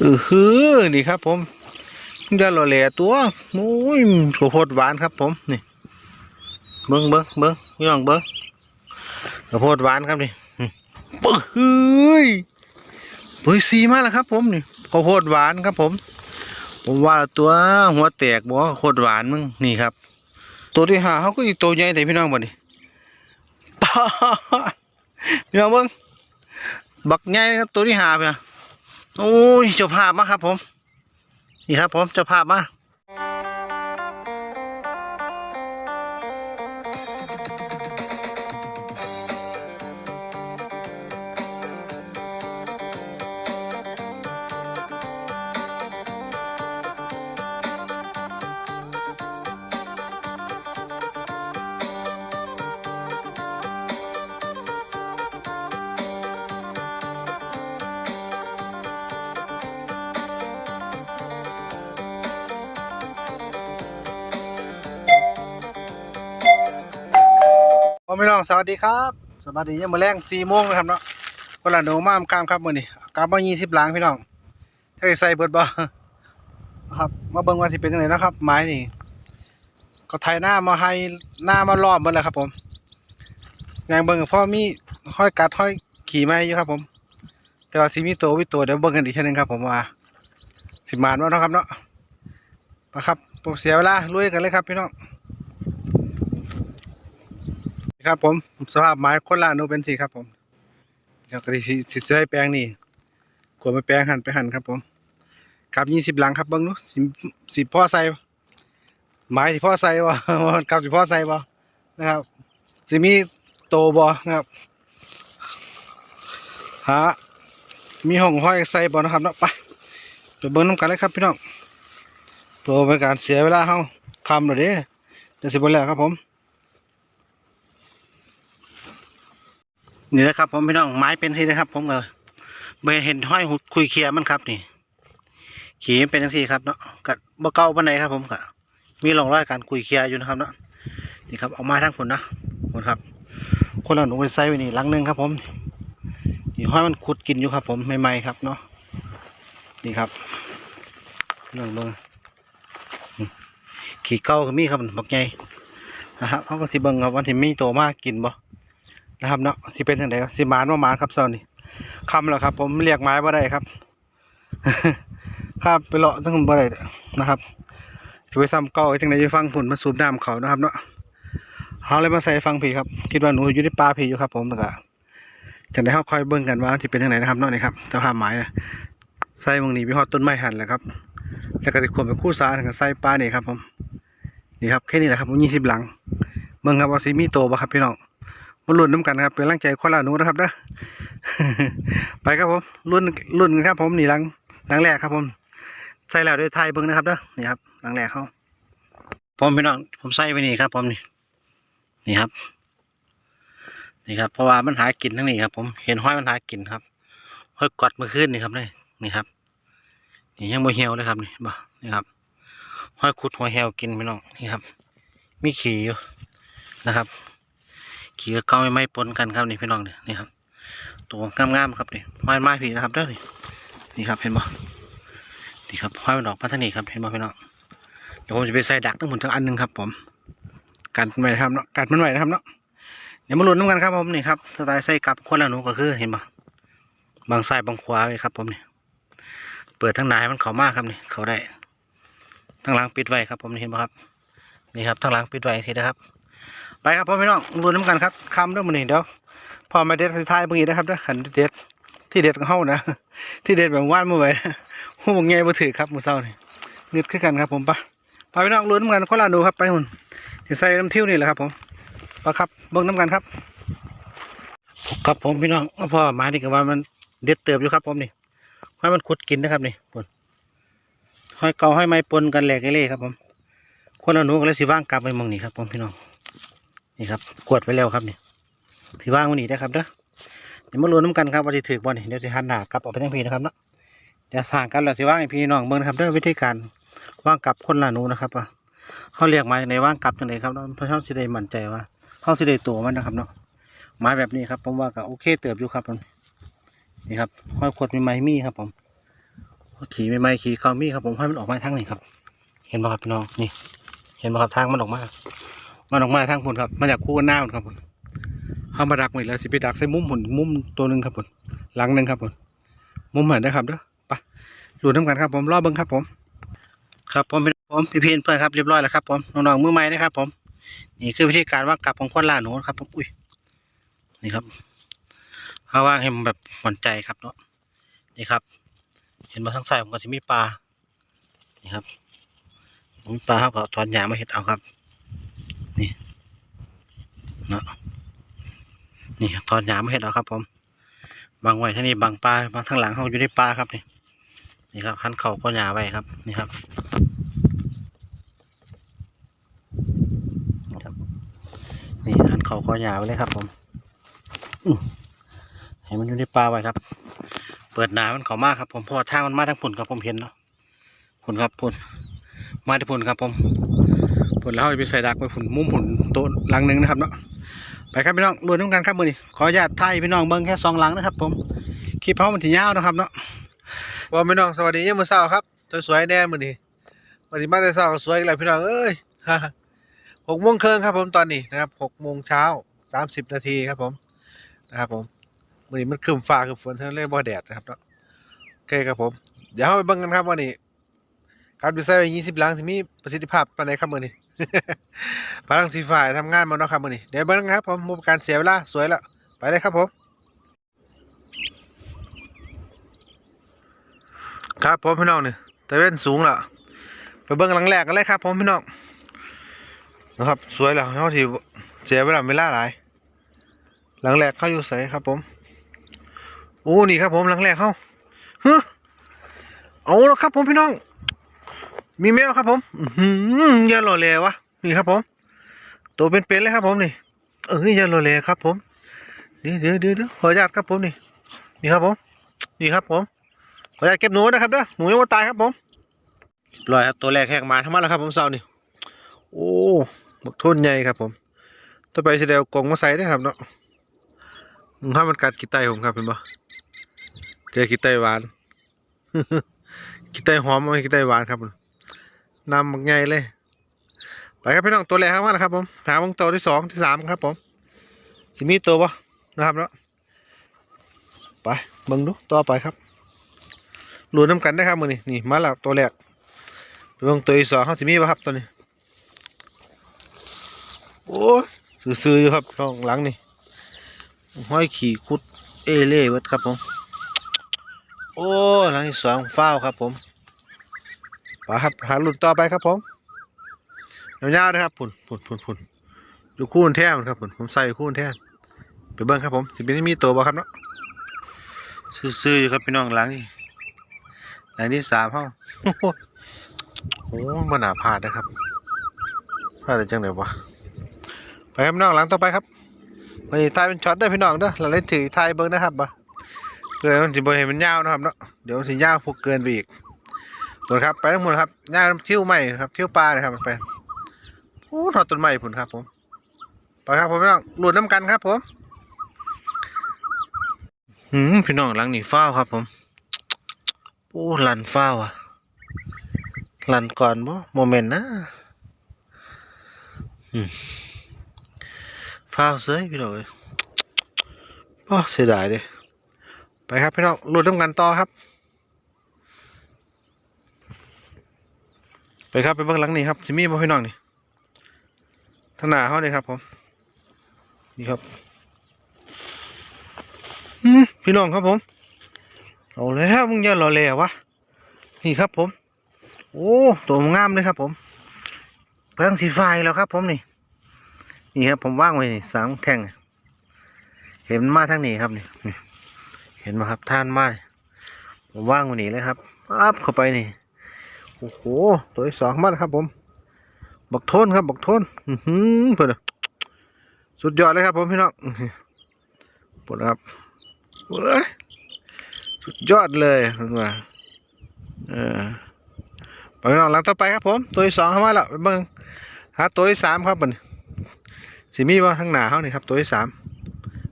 เออฮือนี่ครับ ผมยาหล่อแหล่ตัวโอ้ยข้าวโพดหวานครับ ผมนี่เบิ้งเบิ้งเบิ้งพี่น้องเบิ้งข้าวโพดหวานครับนี่อืมเบิ้งเฮ้ยซีมากแล้วครับ ผมนี่ข้าวโพดหวานครับ ผม ผมว่าตัวหัวแตกบ่ข้าวโพดหวานมึงนี่ครับ ตัวที่หาเขาก็อีกตัวใหญ่แต่พี่น้องบ่นี่ป้าพี่น้องเบิ้งบักใหญ่ครับตัวที่หาเพี่น โอ้ยเจ้าภาพมาครับผม นี่ครับผมเจ้าภาพมา สวัสดีครับ สวัสดียังมาแรงสี่โมงนะครับเนาะคนละหนูมามกามครับมื้อนี้กามมายี่สิบหลังพี่น้องถ้าได้ใส่เบิดบ่ครับ มาเบิ่งว่าสิเป็นจังไดนะครับ ไม้นี่ ก็ไถหน้ามาให้หน้ามาล้อมหมดแล้วครับผมยังเบิ่งพ่อมีห้อยกัดห้อยขี่ไม้อยู่ครับผม แต่ว่าสิมีตัววิตัวเดี๋ยวเบิ่งกันอีกทีนึงครับผมว่าสิมานว่านาะครับเนาะมาครับผมเสียเวลาลุยกันเลยครับพี่น้อง ครับผมสภาพไม้คนละอนุเป็นสีครับผมแล้วก็ที่สิใช้แปลงนี่กวดไปแปลงหั่นไปหั่นครับผมกับยี่สิบหลังครับเบิ้งดูสิสิพ่อใส่ไม้สิพ่อใส่วะกับสิพ่อใส่บ่นะครับสิมีโตบ่นะครับหามีห้องห้อยใส่บ่นะครับเนาะไปไปเบิ้งน้ำกันเลยครับพี่น้องตัวเป็นการเสียเวลาเฮาคำเลยเด้เดียวสิบ่แล้วครับผม นี่นะครับ ผมพี่น้องไม้เป็นสินะครับ ผมก็เบเห็นห้อยหุดคุยเคลียมันครับ นี่ ขี่มันเป็นจังซี่ครับเนาะกับ่เก่าปานใดครับ ผมก็มีร่องรอยการคุยเคลียร์อยู่นะครับเนาะนี่ครับเอามาทั้งผลนะผลครับ คนเอาหนูไปใส่ไว้นี่ลังหนึงครับ ผมนี่ห้อยมันขุดกินอยู่ครับ ผมใหม่ๆครับเนาะนี่ครับเรื่องเบิ่งอืมขี่เก่าก็มีครับบักใหญ่นะครับเขาก็สิเบิ่งครับวันที่มีโตมากกินบ่ นะครับเนาะที่เป็นทางไหนสิมานว่ามานครับเซานี่คำแล้วครับ ผมเรียกไม้ว่าได้ครับข้ามไปเลาะทั้งบ่ได้นะครับจะไปซ้ำเก้าไอ้ทั้งไหนจะฟังฝุ่นมาสูบน้ำเขานะครับเนาะเขาเลยมาใส่ฟังผีครับคิดว่าหนูอยู่ในป่าผีอยู่ครับ ผมแล้วก็จังได้เขาคอยเบิ่งกันว่าที่เป็นทางไหนนะครับเนาะนี่ครับสภาพไม้นะใส่บางนี้ไปหอดต้นไม้หันแหละครับแล้วก็จะขวบไปคู่สาถึงใส่ปลานี่ครับผมนี่ครับแค่นี้แหละครับผมยี่สิบหลังเบิ่งครับว่าสิมีโตบ่ครับพี่น้อง มาลุ้นน้ำกันครับเป็นร่างใจคนละหนูนะครับเด้อไปครับผมรุ่นรุ่นกันครับ ผมนี่หลังหลังแรกครับ ผมใส่แล้วด้วยไทยเบิ้งนะครับเด้อนี่ครับหลังแรกเขาผมพี่น้องผมใส่ไว้นี่ครับ ผมนี่นี่ครับ นี่ครับ เพราะว่ามันหากินทั้งนี้ครับ ผมเห็นห้อยมันหากินครับห้อยกอดมื่อคืนนี่ครับนี่นี่ครับนี่ยังบ่เหี่ยวเลยครับนี่บ่นี่ครับห้อยขุดหัวเหี่ยวกินพี่น้องนี่ครับ มีขี่อยู่นะครับ ขี่กับเก้าไม่ปนกันครับนี่พี่น้องเนี่ยนี่ครับ ตัวงามๆครับนี่ห้อยไม้ผีนะครับเด้อนี่นี่ครับเห็นบ่นี่ครับห้อยมันออกมาทางนี้ครับเห็นบ่พี่น้องเดี๋ยวผมจะไปใส่ดักทั้งหมดทั้งอันหนึงครับ ผมกันมันไว้นะครับเนาะกันมันไว้นะครับเนาะเดี๋ยวมาลุ้นน้ำกันครับผมนี่ครับสไตล์ใส่กลับคนละหนูก็คือเห็นบ่บางซ้ายบางขวาไว้ครับ ผมนี่เปิดทั้งนาให้มันเข้ามากครับนี่เขาได้ทั้งหลังปิดไว้ครับ ผมนี่เห็นบ่ครับนี่ครับทั้งหลังปิดไว้ทีนะครับ ไปครับพ่อพี่น้องรุนน้ำกันครับคำเด้วยมันนี่เดี๋ยวพอมาเด็ดสุดท้ายเมื่อกี้นะครับเด้อขันเด็ดที่เด็ดของเฮานะ ที่เด็ดแบบว่านมือไหร่หูบงไงบ่ถือครับมือเศร้านี่เงืดขึ้นกันครับผมปะพาพี่น้องรุนน้ำกันคนละดูครับไปหุ่นจะใส่น้ำเที่ยวนี่แหละครับผมปะครับเบิ่งน้ำกันครับ ครับผมพี่น้องพ่อหมานี่ก็ว่ามันเด็ดเติบอยู่ครับผมนี่ให้มันขุดกินนะครับนี่ปนห้อยเกาห้อยไม้ปนกันแหลกเล่ครับผมคนละนูก็เลยสิว่างกลับไปมองนี่ครับผมพี่น้อง นี่ครับกวดไว้แล้วครับนี่ที่ว่างวันนี้นะครับเด้อเดี๋ยวมาลุ้นน้ำกันครับว่าจะถือบอลนี่เดี๋ยวจะหันหนากลับออกไปทางพีนะครับเนาะเดี๋ยวสั่งกันแล้วสิว่างพี่น้องเบิ่งนะครับเด้อวิธีการว่างกลับคนละนูนะครับว่าเขาเรียกไม้ในว่างกลับจังไดครับเนาะเพราะเขาสิได้มั่นใจว่าเขาสิได้ตัวมันนะครับเนาะไม้แบบนี้ครับผมว่าก็โอเคเติบอยู่ครับผมนี่ครับห้อยขวดมีไม้มีครับผมขี่ไม่ไม่ขี่เขามีครับผมให้มันออกมาทางนี้ครับ เห็นป่ะครับพี่น้องนี่ เห็นป่ะครับทางมันออกมา มันออกมาทางผลครับมาจากคู่กันหน้าครับผมเอามาดักไว้แล้วสิไปดักใส่มุมผลมุมตัวหนึ่งครับผมหลังหนึ่งครับผมมุมเหมือนได้ครับเด้อไปดูน้ำกันครับผมรอเบิ้งครับผม ครับผมพี่ผมพี่เพีนเพื่อนครับเรียบร้อยแล้วครับผมน้องๆมือใหม่นะครับผมนี่คือวิธีการว่ากลับของคนล่าหนูครับผมอุ้ยนี่ครับเขาว่างให้มันแบบหวั่นใจครับเนาะนี่ครับ เห็นมาทางซ้ายผมก็จะมีปลานี่ครับมีปลาเขาก็ถอนหญ้ามาเห็ดเอาครับ เนาะนี่ถอนหญ้ามเห็ดเอาครับ ผมบางไว้ที่นี่บางปลาบางทางหลังเขาอยู่ในปลาครับนี่นี่ครับหันเข่าก็หญ้าไว้ครับนี่ครับนี่หันเขาคอหยาไปเลยครับ ผมอื้อให้มันอยู่ในปลาไว้ครับ เปิดหนามันเขามากครับ ผมเพราะว่าทางมันมาทางพุ่นครับผมเห็นเนาะพุ่นครับพุ่นมาที่พุ่นครับ ผมพุ่นแล้วเราจะไปใส่ดักไปพุ่นมุมพุ่นโต๊ะหลังนึงนะครับเนาะ ไปครับพี่น้องรวมน้ำกันครับมือนี้ขออนุญาตถ่ายพี่น้องเบิ้งแค่สองหลังนะครับ ผมคลิปเขาะมันถี่ยาวนะครับเนาะว่าพี่น้องสวัสดียามมื้อเช้าครับสวยๆแน่มือนี้วันนี้มาแต่เช้าสวยอีกแล้วพี่น้องเอ้ยหกโมงครึ่งครับผมตอนนี้นะครับหกโมงเช้าสามสิบนาทีครับผมนะครับผมมื้อนี้มันครึ้มฟ้าคือฝนทั้งเล่บ่แดดนะครับเนาะโอเคครับผม เดี๋ยวเราไปเบิ่งกันครับวันนี้การดีไซน์ยี่สิบลังสิมีประสิทธิภาพปานใดครับมือนี้ พลังสีฝ่ายทำงานมาเนาะครับมือนี้เดี๋ยวเบิ่งครับผมบ่เป็นการเสียเวลาสวยแล้วไปเลยครับผมครับผมพี่น้องนี่ตะเว้นสูงแล้วไปเบิ่งหลังแรกกันเลยครับผมพี่น้องนะครับสวยแล้วเท่าที่เสียเวลาเวลาหลาย หลังแรกเข้าอยู่ใสครับผมโอ้นี่ครับผมหลังแรกเข้าเฮ้อเอาแล้วครับผมพี่น้อง มีแมวครับผมอือหืออย่าหล่อเลวะนี่ครับ ผมตัวเป็นๆเลยครับ ผมนี่เอออย่าหล่อเลครับ ผมเดี๋ยวเดี๋ยวเดี๋ยวเดี๋ยวขออนุญาตครับผมนี่นี่ครับผมนี่ครับ ผมขออนุญาตเก็บหนูนะครับเด้อหนูยังไม่ตายครับผมลอยครับตัวแรกแหกมาทั้งหมดแล้วครับ ผมเสาร์นี่โอ้บักโทนใหญ่ครับ ผมต่อไปเสดียวกงมาใส่ได้ครับเนาะถ้ามันกัดกีไตผมครับเห็นปะเจอกีไตหวานกีไตหอมไม่กีไตหวานครับผม นำบักใหญ่เลย ไปครับพี่น้องตัวแรกครับมาแล้วครับผมหาบังตัวที่สองที่สามครับผมสิมีตัวปะนะครับเนาะไปเบิ่งดูต่อไปครับรูน้ำกันได้ครับมือนี่นี่มาแล้วตัวแรกไปเบิ่งตัวที่สองเขาสิมีป่ะครับตัวนี้โอ้ซื่อๆอยู่ครับน้องหลังนี่ห้อยขี่คุดเอเล่เวดครับผม โอ้หลังที่สองฟ้าวครับผม ไปครับหาหลุดต่อไปครับผมยาวๆนะครับพุ่นพุ่นพุ่นพุ่นอยู่คู่นแท้มันครับพุ่นผมใส่อยู่คู่นแท้ไปเบิ่งครับผมสิเป็นมีตัวบ่ครับเนาะซื่อๆอยู่ครับพี่น้องหลังนี่หลังที่สามห้องโอ้มันหนาพลาดนะครับพลาดได้จังเลยวะไปครับพี่น้องหลังต่อไปครับวันนี้ถ่ายเป็นช็อตได้พี่น้องเด้อเราเล่นถือถ่ายเบิ้งนะครับบ่เพื่อมันสิบ่เห็นมันยาวนะครับเนาะเดี๋ยวมันสิยาวพวกเกินไปอีก หมดครับไปทั้งหมดครับยาเที่ยวใหม่ครับเที่ยวปลานะครับไปโอ้ถอดต้นไม้ผุนครับผมไปครับผมพี่น้องหลุดน้ำกันครับ ผมหืมพี่น้องหลังนี่ฟ้าครับ ผมโอ้ลันฟ้าวอะลันก่อนบ่โมเมนต์นะอืมฟ้าวเสยพี่น้องเอ้ยโอ้เสียดายเด้ไปครับพี่น้องหลุดน้ำกันต่อครับ ไปครับไปเบื้องหลังนี่ครับจิมี่บ่พี่น้องนี่ทานาเขาเลยครับผมนี่ครับพี่น้องครับผมเอาแล้วมึงย่ารอเลวะนี่ครับผม โอ้ตัวงามเลยครับ ผมเพิ่งสีไฟแล้วครับ ผมนี่ นี่ครับผมว่างไว้นี่สามแท่งเห็นมาทางนี้ครับนี่เห็นไหมครับท่านมาผมว่างไว้นี่เลยครับปั๊บเข้าไปนี่ อ้โหตัวที่สองมาแล้วครับ ผมบักโทนครับบักโทนอือเพื่อนสุดยอดเลยครับผมพี่น้องอื้อหือปวดครับเว้ยสุดยอดเลยเห็นว่าเออไปน้องหลังต่อไปครับผม ตัวที่สองเข้ามาแล้วไปเบิ่งหาตัวที่สามครับมันสิมีว่าข้งหนาเขานี่ครับ ตัวที่สาม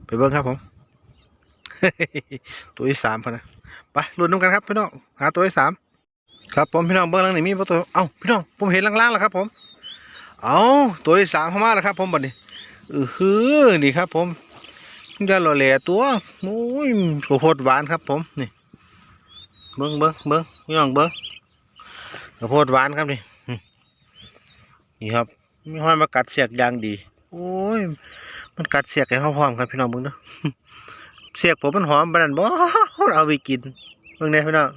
ไปเบิ่งครับผม ตัวที่สามพอนะไปลุ้นน้ำกันครับพี่น้องหาตัวที่สาม ครับผมพี่น้องเบิ้องหลังนี่มีประตูเอ้าพี่น้องผมเห็นล่างๆแล้วครับผม เอาตัวที่สามเข้ามาแล้วครับ ผมบัดนี้เออฮือนี่ครับ ผมจะหล่อแหล่ตัวโอ้ยโคโพดหวานครับ ผมนี่ เบิ้งเบิ้งเบิ้งพี่น้องเบิ้งโคโพดหวานครับนี่นี่ครับมีห้อยมากัดเสียกยางดี โอ้ย มันกัดเสียกให้เขาพร้อมครับพี่น้องเบิ้งเนาะเสียกผมมันหอมปานนั้นบ่เอาไปกินเบิ่งได้พี่น้อง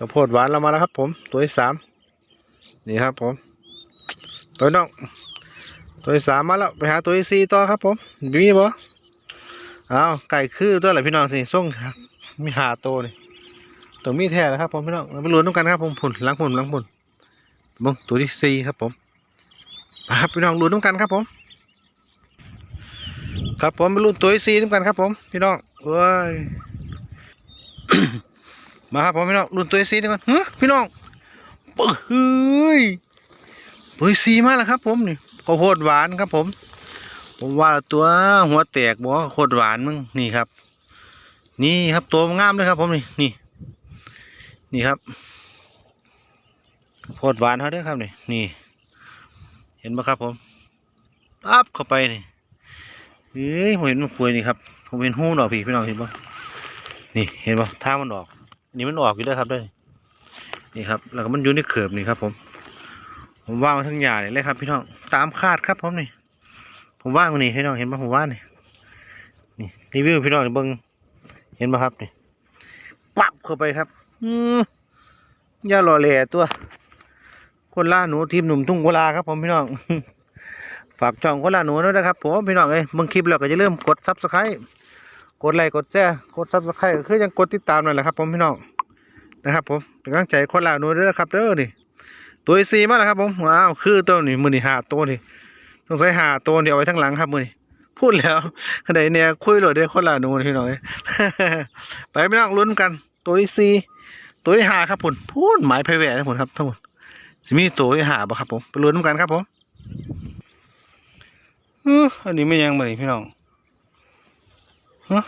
อื้อกระโพดหวานเรามาแล้วครับ ผมตัวที่สามนี่ครับผม ตัวน้องตัวที่สามมาแล้วไปหาตัวที่สี่ต่อครับผมมีบ่เอาไก่คือตัวอะไรพี่น้องสิส่งมีหาตัวนี่ต้องมีแท้แล้วครับผมพี่น้องเราไปลุ้นกันครับผมผุนหลังผุนหลังผุนบิ่งตัวที่สี่ครับผมไปครับพี่น้องลุ้นกันครับผม ครับผมไปรุ่นตัวที่สี่ด้วยกันครับผม พี่น้องเว้ย มาครับผมพี่น้องรุ่นตัวที่สี่ด้วยกันเฮ้ยพี่น้องเปิดเฮ้ยตัวที่สี่มาแล้วครับ ผมนี่ข้าวโพดหวานครับผม ผมว่าตัวหัวแตกบอกว่าข้าวโพดหวานมึงนี่ครับ นี่ครับตัวงามเลยครับ ผมนี่นี่นี่ครับข้าวโพดหวานเขาเด้อครับนี่นี่ เห็นไหมครับผมปั๊บเข้าไปนี่เฮ้ยผมเห็นมันคุยนี่ครับผมเห็นหูดอกพี่พี่น้องเห็นปะนี่เห็นปะท่ามันออก นนี่มันออกอยู่ด้วยครับด้วยนี่ครับ แล้วก็มันอยู่ในเขือบนี่ครับ ผม ผมว่างมาทั้งหยาเลยเลยครับ พี่น้องตามคาดครับผมนี่ ผมว่างมันนี่พี่น้องเห็นปะผมว่างนี่นี่รีวิวพี่น้องเบิ่งเห็นปะครับนี่ปั๊บเข้าไปครับ อืมย่าหล่อแหล่ตัว คนล่าหนูทีมหนุ่มทุ่งโกลาครับ ผมพี่น้องฝากช่องคนละหนูด้วยนะครับผมพี่น้องเอ้ยบิ่งคลิปแล้วก็อย่าลืมกดซับสไครต์ กดไลค์กดแชร์กดซับสไครต์คือยังกดติดตามนั่นแหละครับผมพี่น้องนะครับผมเป็นกำลังใจคนละหนูด้วยนะครับเด้อนี่ตัวที่สี่มาแล้วครับผมว้าวคือตัวนี้มือนี่หาตัวนี่ต้องใส่หาตัวนี่เอาไว้ทั้งหลังครับมือนี่พูดแล้วขณะเนี่ยคุยหลดได้คนละหนูนี่พี่น้องไปพี่น้องลุ้นกัน ตัวที่สี่ตัวที่หาครับผมพูดหมายไพแหวะทั้งหมดครับทั้งหมดสิมีตัวที่หาบ่ครับผมไปลุ้นกันครับผมอออันนี้ไม่ยังมาเลยพี่น้อง ฮะ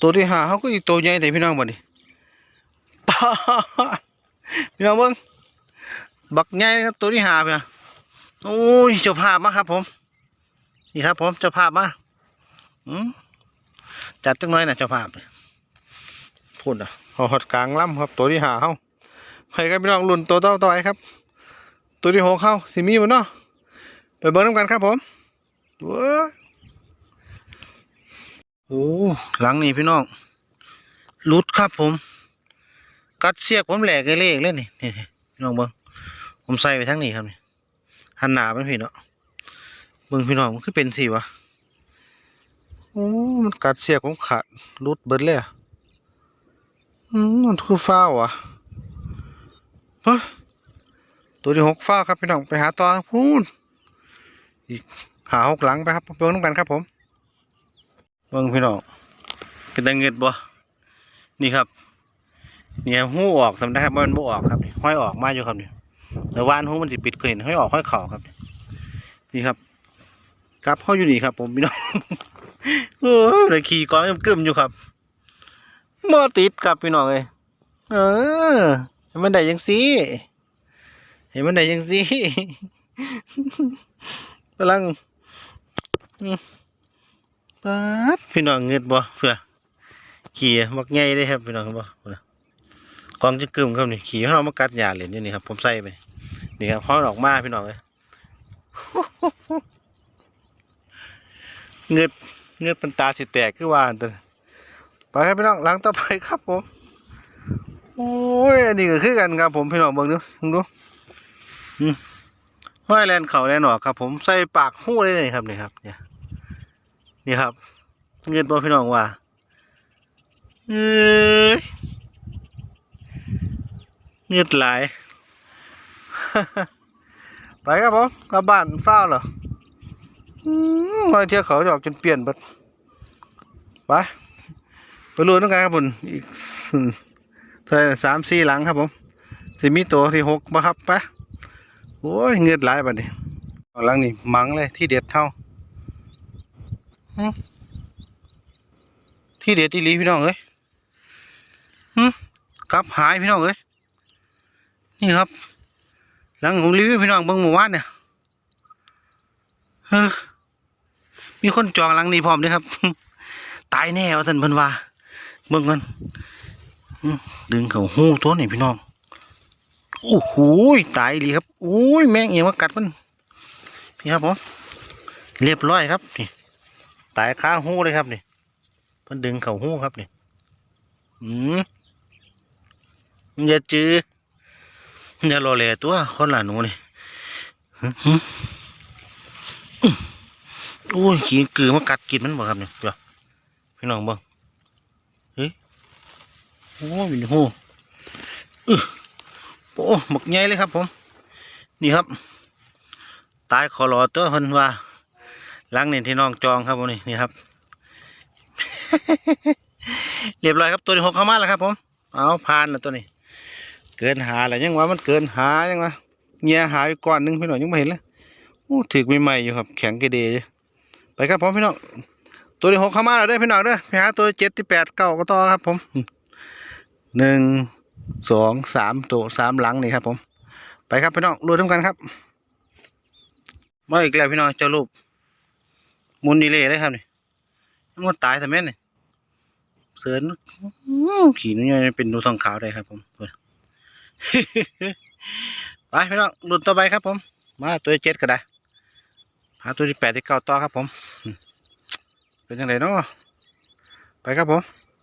ตัวที่หาเขาก็อีกตัวใหญ่แต่พี่น้องบ่ดิป้าพี่น้องเบิ้งบักใหญ่ครับตัวที่หาเพี่นโอ้ยเจ้าภาพมาครับ ผม นี่ครับ ผมเจ้าภาพมาอืมจัดจังน้อยนะเจ้าภาพพูดอะหอดกลางลำครับ ตัวที่หาเขาใครับพี่น้องรุ่นตัวต่อต่อยครับ ตัวที่หกเข้าสิมีบ่เนาะไปเบิ้งน้ำกันครับผมว้า โอ้หลังนี่พี่น้องหลุดครับผม กัดเสียกผมแหลกไอเลขเล่นนี่นี่พี่น้องเบิ้งผมใส่ไปทั้งนี้ครับนี่หันหนาเป็นพี่เนาะเบิ้งพี่น้องมันคือเป็นสิวะโอ้มันกัดเสียกผมขาดหลุดเบิดเลยอะมันคือฟ้าวอะเฮ้ตัวที่หกฟ้าครับพี่น้องไปหาต่อพูนหาหกหลังไปครับเบิ่งน้ำกันครับผม เบิ่งพี่น้องเป็นตะเงิดบ่นี่ครับเนี่ยหู้ออกทำได้ครับมันบ่ออกครับห้อยออกมาอยู่ครับเนี่แต่วานหู้มันสิปิดเคยเห็นห้อยออกห้อยเข่าครับ นี่ครับกลับเข้าอยู่นี่ครับ ผมพี่น้องโอ้ยเลยขี่กองกึมอยู่ครับบ่ติดครับพี่น้องเอ้ยเออให้มันได้ยังซี่เห็นมันได้ยังซี่กำลังอื ปาดพี่น้องเงิดบ่เพื่อขี่บักใหญ่ได้ครับพี่น้องบ่พุ่นน่ะกองจะกึมครับนี่ขี่เขาเอามากัดหญ้าเล่นอยู่นี่ครับผมใส่ไปนี่ครับเขาออกมาพี่น้องเลยเงืดเงืดเป็นตาสิแตกคือว่าอันเด้อไปครับพี่น้องหลังต่อไปครับผมโอ้ยอันนี้ก็คือกันครับผมพี่น้องเบิ่งดูเบิ่งดูห้อยแลนเขาแลนออกครับ ผมใส่ปากหู้ได้เลยครับนี่ครับเนี่ย นี่ครับ เงินบอพี่น้องว่าเอ้ยเงินหลาย ไปครับผมกลับบ้านเฝ้าเหรอมห้อยเที่ยวเขาจะอกจนเปลี่ยนบัดไปไปรู้ต้องการครับผมอีกสามสี่หลังครับผมสิมีตัวที่หกมาครับไปโอ้ยเงือดหลายบัดนี้หลังนี่มังเลยที่เด็ดเท่า ที่เด็ดที่ลีพี่น้องเอ้ยกลับหายพี่น้องเอ้ยนี่ครับ หลังผมรีวิวพี่น้องเบิ่งเมื่อวานเนี่ยเฮ้อมีคนจองหลังนี้พร้อมด้วยครับ ตายแน่ว่าท่านพิ่นวาเบิ่งกันดึงเขาหูตัวนี่พี่น้องโอ้โหตายดีครับโอ้ยแมงเอียงมากัดมันพี่ครับผมเรียบร้อยครับนี่ ตายคาหูเลยครับนี่เพิ่นดึงเข่าหูครับนี่อืมอย่าจื้ออย่ารอแลตัวคนหละหนูนี่หึหึอื้อโอ้ยขี้กือมากัดกินมันบ่ครับเนี่ยเดี๋ยวพี่น้องเบิ่งเฮ้ยโอ้ยมีหูอื้อโอ้หมกใหญ่เลยครับผม นี่ครับ ตายคอรอตัวพิ่นว่า ลังเนี่ที่น้องจองครับผมนี่นี่ครับ เรียบร้อยครับตัวที่หกเข้ามาแล้วครับ ผม เอาผ่านแล้วตัวนี้ เกินหาแล้วยังว่ามันเกินหายังวะเงียหายู่ก้อนหนึงพี่น้องยังไม่เห็นเลยโอ้ถือใหม่ๆอยู่ครับ แข็งเกเดยไปครับผมพี่น้องตัวที่หกเข้ามาแล้วเด้พี่น้องเด้อไปหาตัวเจ็ดที่แปดเก้าก็ต่อครับ ผมหนึ่งสองสามตัวสามหลังนี่ครับ ผม ไปครับพี่น้องรู้ทั้งกันครับมาอีกแล้วพี่น้องเจ้าลูก มุนดีเลยเลยครับนี่มันตายแต่แม่นี่เสือนขี่นี่ยเป็นหนูทองขาวได้ครับ ผมไปพี่น้องรุ่นต่อไปครับ ผม มาตัวที่เจ็ดก็ได้หาตัวที่แปดที่เก้าต่อครับผม เป็นยังไงเนาะไปครับผม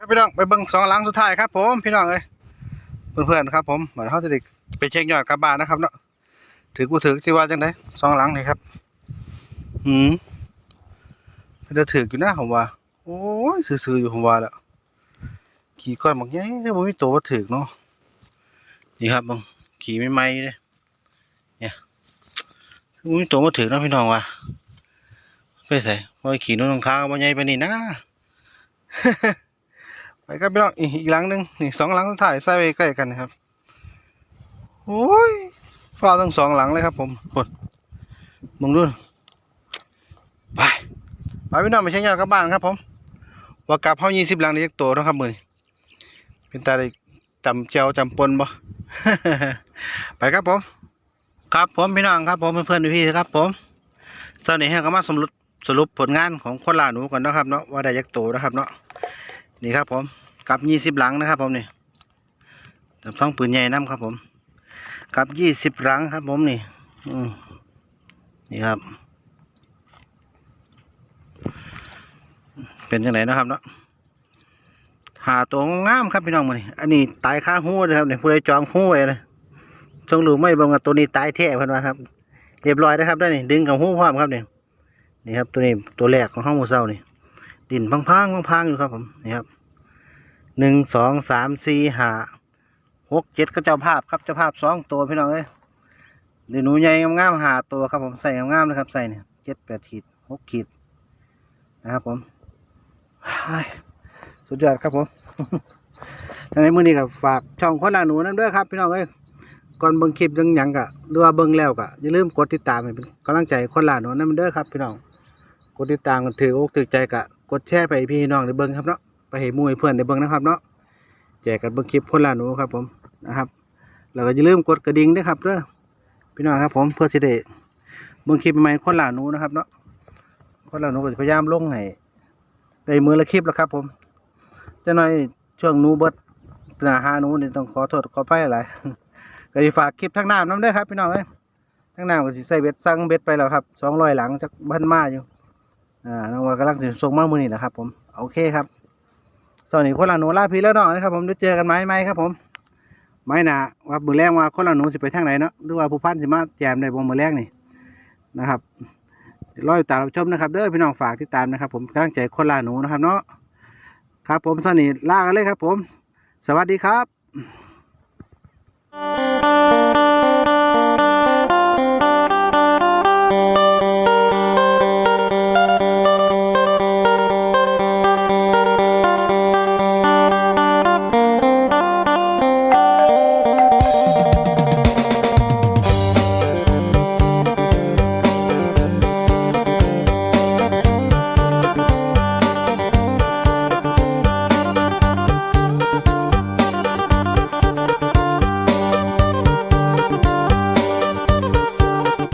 พี่น้องไปเบิ้งสองหลังสุดท้ายครับ ผมพี่น้องเอ้ยเพื่อนๆครับ ผมเหมือนเขาจะได้ไปเช็คยอดกลับบ้านนะครับเนาะถือกูถือสิว่าจังไดสองหลังนี่ครับหืม มันจะถืออยู่นะผมว่า โอ้ยซื่อๆอยู่ผมว่าแล้วขี่ก้อนบอกยัยก็บ่มีตัวว่าถือเนาะนี่ครับบังขี่ไม่ไหมเลยเนี่ยบ่มีตัวมาถือนะพี่น้องว่ะไปใส่พราะว่าขี่นุ่นรองเท้าบ่ใหญ่ไปนี่นะไปครับพี่น้องอีกอีกหลังหนึ่งนี่สองหลังสุดท้ายใส่ไว้ใกล้กันนะครับโอ้ยฟ้าทั้งสองหลังเลยครับผมกดมองดูไป ไปพี่น้องไปเช็คยอดกลับบ้านครับผมว่ากลับเฮายี่สิบหลังนี่จักโตเนะครับมือเป็นตาได้จำเจียวจำปนบ่ไปครับผม ครับผมพี่น้องครับผมเพื่อนๆพี่ๆครับผมตอนนี้ให้ก็มาสรุปสรุปผลงานของคนลาหนูก่อนนะครับเนาะว่าได้ยักษ์โตนะครับเนาะนี่ครับผมกับยี่สิบหลังนะครับ ผมนี่แต่ต้องปืนใหญ่น้ำครับ ผมกับยี่สิบหลังครับ ผมนี่ อืมนี่ครับ เป็นยังไงนะครับเนาะหาตัวงามครับพี่น้องมือนี่อันนี้ตายค่าหูเลยครับเนี่ยผู้ใดจองหูไว้เลยจงรู้ไม่บางว่าตัวนี้ตายแท้เพิ่นว่าครับ เรียบร้อยนะครับได้นี่ดึงกับหูพร้อมครับเนี่ยนี่ครับตัวนี้ตัวแรกของห้องมูเศร้านี่ดินพังพังพังพังๆอยู่ครับผมนี่ครับหนึ่งสองสามสี่ห้าหกเจ็ดก็เจ้าภาพครับเจ้าภาพสองตัวพี่น้องเอ้ยเดี๋ยวหนูใหญ่งามๆหาตัวครับผมใส่งามๆนะครับใส่เนี่ยเจ็ดแปดขีดหกขีดนะครับผม สุดยอดครับผมในมือนี้ก็ฝากช่องคนละหนูนั่นด้วยครับ พี่น้องเอ้ยก่อนเบิ่งคลิปยังยังกะหรือว่าเบิ่งแล้วกะอย่าลืมกดติดตามเป็นกำลังใจคนละหนูนั่นเด้อครับ พี่น้องกดติดตามกันถืออกถือใจกะกดแชร์ไปพี่น้องได้เบิ่งครับเนาะไปให้หมู่ให้เพื่อนได้เบิ่งนะครับเนาะแจกกันเบิ่งคลิปคนละหนูครับผมนะครับแล้วก็อย่าลืมกดกระดิ่งด้วยครับเด้อพี่น้องครับผมเพื่อสิได้เบิ่งคลิปใหม่คนละหนูนะครับเนาะคนละหนูก็จะพยายามลงให้ ได้มือละคลิปแล้วครับ ผมจะหน่อยช่วงนูเบิดหนาหานูนี่ต้องขอโทษขอไปหลายก็สิฝากคลิปทั้งน้ำน้ำด้วยครับพี่น้องเอ้ยทั้งน้ำก็สิใส่เบ็ดสั่งเบ็ดไปแล้วครับสองร้อยหลังจากบ้านมาอยู่อ่าน้องว่ากำลังสิส่งมามือนี่แหละครับ ผมโอเคครับสวัสดีคนละหนูล่าพี่แล้วเนาะนะครับ ผมได้เจอกันไหมไหมครับผมไม่นาว่ามือแรงว่าคนละหนูสิไปทางไหนเนาะหรือว่าผู้พันสิมาแจมในวงมือแรงนี่นะครับ รอติดตามรับชมนะครับเด้อพี่น้องฝากติดตามนะครับ ผมข้างใจคนลาหนูนะครับเนาะครับผมสนิทลากันเลยครับผม สวัสดีครับ